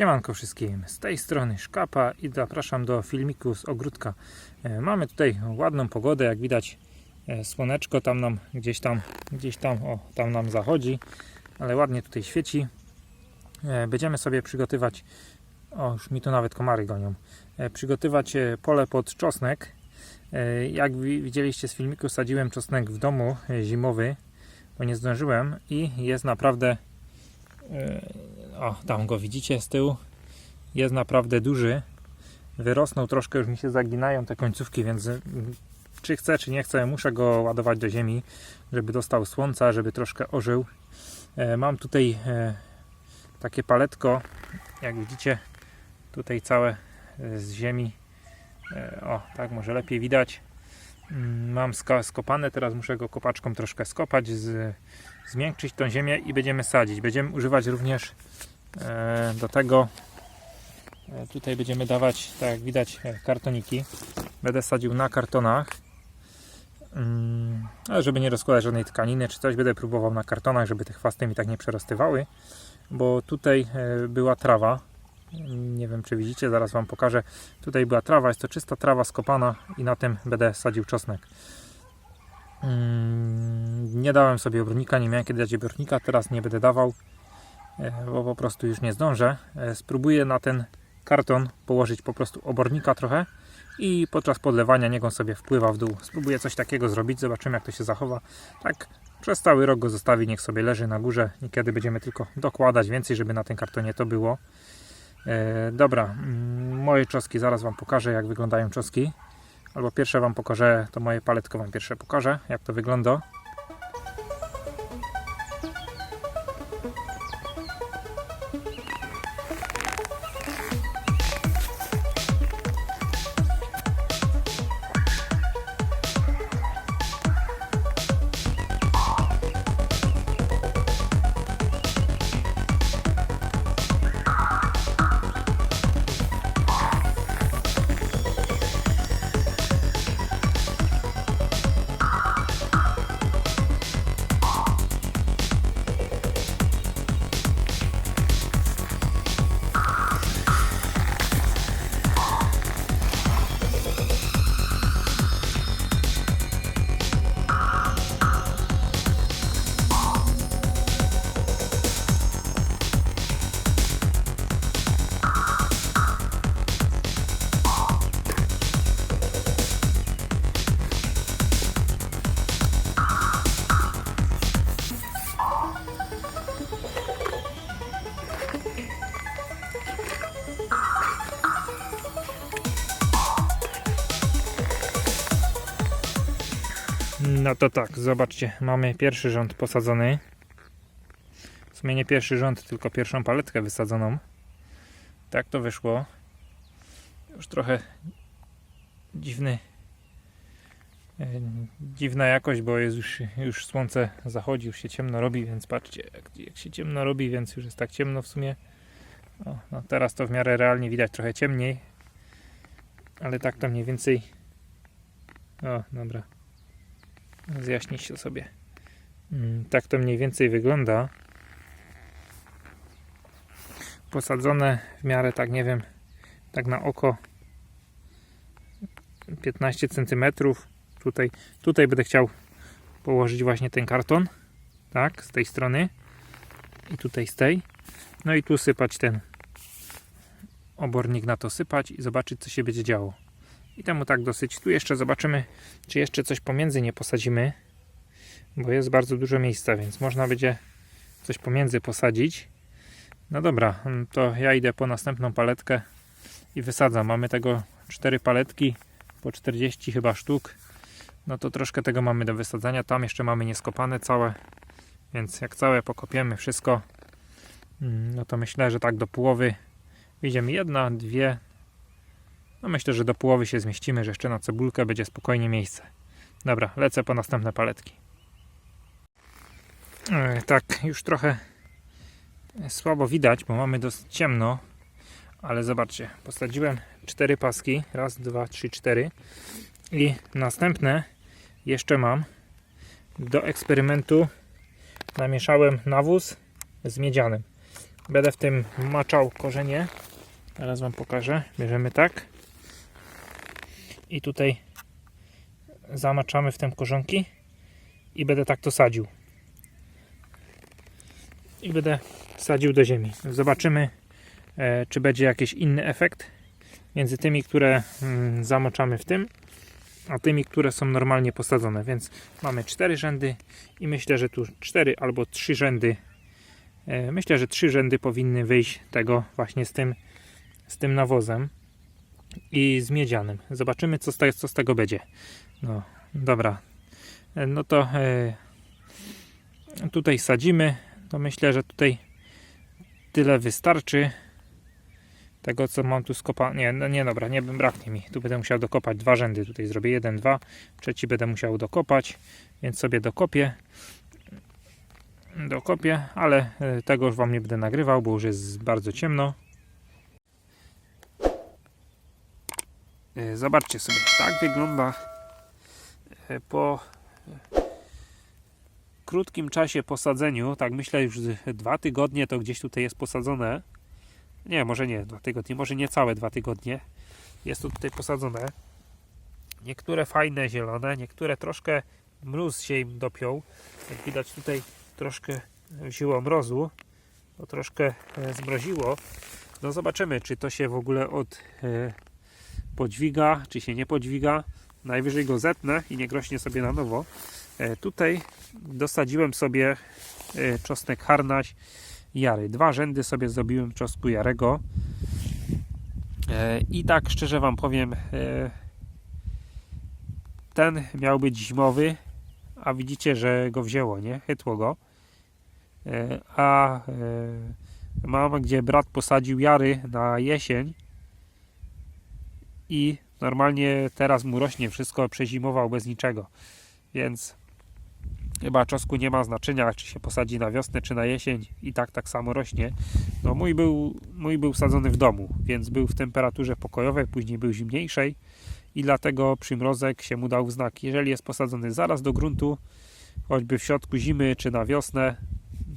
Siemanko wszystkim, z tej strony Szkapa i zapraszam do filmiku z ogródka. E, Mamy tutaj ładną pogodę, jak widać e, słoneczko tam nam gdzieś tam, gdzieś tam, o tam nam zachodzi, ale ładnie tutaj świeci. E, Będziemy sobie przygotować, o już mi tu nawet komary gonią, przygotować pole pod czosnek. Jak wi- widzieliście z filmiku sadziłem czosnek w domu zimowy, bo nie zdążyłem i jest naprawdę o, tam go widzicie z tyłu. Jest naprawdę duży. Wyrosnął troszkę, już mi się zaginają te końcówki, więc mm, czy chcę, czy nie chcę, muszę go ładować do ziemi, żeby dostał słońca, żeby troszkę ożył. E, mam tutaj e, takie paletko, jak widzicie, tutaj całe e, z ziemi. O, tak może lepiej widać. Mm, Mam skopane, teraz muszę go kopaczką troszkę skopać, z, zmiękczyć tą ziemię i będziemy sadzić. Będziemy używać również do tego e, tutaj będziemy dawać, tak jak widać, e, kartoniki. Będę sadził na kartonach. Mm, Ale żeby nie rozkładać żadnej tkaniny czy coś, będę próbował na kartonach, żeby te chwasty mi tak nie przerostywały, bo tutaj e, była trawa. Nie wiem, czy widzicie, zaraz Wam pokażę. Tutaj była trawa, jest to czysta trawa skopana i na tym będę sadził czosnek. Mm, Nie dałem sobie obornika, nie miałem kiedy dać obornika, teraz nie będę dawał, e, bo po prostu już nie zdążę. E, Spróbuję na ten karton położyć po prostu obornika trochę i podczas podlewania niech on sobie wpływa w dół. Spróbuję coś takiego zrobić, zobaczymy jak to się zachowa. Tak, przez cały rok go zostawi, niech sobie leży na górze. Niekiedy będziemy tylko dokładać więcej, żeby na tym kartonie to było. E, dobra, mm, moje czoski, zaraz Wam pokażę jak wyglądają czoski. Albo pierwsze Wam pokażę, to moje paletko Wam pierwsze pokażę, jak to wygląda. No to tak, zobaczcie, mamy pierwszy rząd posadzony. W sumie nie pierwszy rząd, tylko pierwszą paletkę wysadzoną. Tak to wyszło. Już trochę dziwny, e, dziwna jakość, bo jest już, już słońce zachodzi, już się ciemno robi, więc patrzcie, jak, jak się ciemno robi, więc już jest tak ciemno w sumie. O, no teraz to w miarę realnie widać trochę ciemniej, ale tak to mniej więcej. O, dobra zjaśnić to sobie. Mm, Tak to mniej więcej wygląda. Posadzone w miarę tak nie wiem, tak na oko 15 cm. Tutaj, tutaj będę chciał położyć właśnie ten karton. Tak, z tej strony i tutaj z tej. No i tu sypać ten obornik na to sypać i zobaczyć co się będzie działo. I temu tak dosyć. Tu jeszcze zobaczymy, czy jeszcze coś pomiędzy nie posadzimy, bo jest bardzo dużo miejsca, więc można będzie coś pomiędzy posadzić. No dobra, mm, to ja idę po następną paletkę i wysadzam. Mamy tego cztery paletki po 40 chyba sztuk. No to troszkę tego mamy do wysadzania. Tam jeszcze mamy nieskopane całe, więc jak całe pokopiemy wszystko, mm, no to myślę, że tak do połowy idziemy jedna, dwie, no myślę, że do połowy się zmieścimy, że jeszcze na cebulkę będzie spokojnie miejsce. Dobra, lecę po następne paletki. E, tak, już trochę słabo widać, bo mamy dosyć ciemno, ale zobaczcie, posadziłem cztery paski, raz, dwa, trzy, cztery i następne jeszcze mam. Do eksperymentu namieszałem nawóz z miedzianem. Będę w tym maczał korzenie. Teraz Wam pokażę. Bierzemy tak. I tutaj zamaczamy w tym korzonki. I będę tak to sadził. I będę sadził do ziemi. Zobaczymy, e, czy będzie jakiś inny efekt między tymi, które mm, zamoczamy w tym, a tymi, które są normalnie posadzone. Więc mamy cztery rzędy i myślę, że tu cztery albo trzy rzędy. e, Myślę, że trzy rzędy powinny wyjść tego właśnie z tym, z tym nawozem i z miedzianym. Zobaczymy, co z, co z tego będzie. No, dobra. E, No to e, tutaj sadzimy. To myślę, że tutaj tyle wystarczy. Tego, co mam tu skopane. Nie, no nie, dobra, nie braknie mi. Tu będę musiał dokopać dwa rzędy. Tutaj zrobię jeden, dwa. Trzeci będę musiał dokopać, więc sobie dokopię. Dokopię, ale e, tego już Wam nie będę nagrywał, bo już jest bardzo ciemno. Zobaczcie sobie, tak wygląda e, po e, krótkim czasie posadzeniu, tak myślę już dwa tygodnie to gdzieś tutaj jest posadzone. Nie, może nie dwa tygodnie, może nie całe dwa tygodnie. Jest to tutaj posadzone. Niektóre fajne zielone, niektóre troszkę mróz się im dopiął. Jak widać tutaj troszkę wzięło mrozu, to troszkę e, zmroziło. No zobaczymy, czy to się w ogóle od e, podźwiga, czy się nie podźwiga. Najwyżej go zetnę i nie grośnie sobie na nowo. E, tutaj dosadziłem sobie e, czosnek harnaś jary. Dwa rzędy sobie zrobiłem czosnku jarego. E, I tak szczerze Wam powiem, ten miał być zimowy, a widzicie, że go wzięło, nie? Chytło go. A mam, gdzie brat posadził jary na jesień i normalnie teraz mu rośnie wszystko, przezimował bez niczego. Więc chyba czosku nie ma znaczenia, czy się posadzi na wiosnę, czy na jesień i tak tak samo rośnie. No mój był, mój był sadzony w domu, więc był w temperaturze pokojowej, później był zimniejszej i dlatego przymrozek się mu dał w znak. Jeżeli jest posadzony zaraz do gruntu, choćby w środku zimy, czy na wiosnę,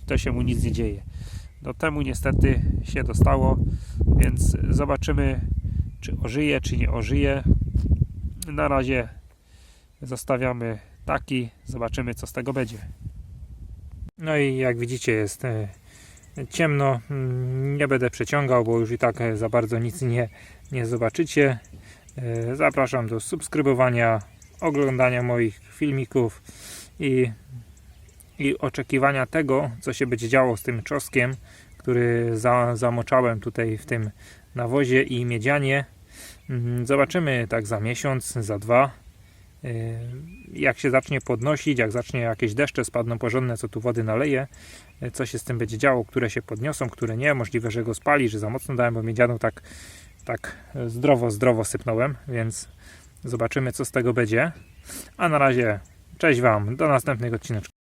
to się mu nic nie dzieje. No temu niestety się dostało, więc zobaczymy, czy ożyje, czy nie ożyje. Na razie zostawiamy taki, zobaczymy co z tego będzie. No i jak widzicie jest e, ciemno, Mm, nie będę przeciągał, bo już i tak e, za bardzo nic nie, nie zobaczycie. E, Zapraszam do subskrybowania, oglądania moich filmików i, i oczekiwania tego, co się będzie działo z tym czosnkiem, który za, zamoczałem tutaj w tym nawozie i miedzianie. Mm, Zobaczymy tak za miesiąc, za dwa. Yy, Jak się zacznie podnosić, jak zacznie jakieś deszcze spadną porządne, co tu wody naleje, yy, co się z tym będzie działo, które się podniosą, które nie, możliwe, że go spali, że za mocno dałem, bo miedzianą tak, tak zdrowo, zdrowo sypnąłem, więc zobaczymy, co z tego będzie. A na razie, cześć Wam, do następnego odcineczka.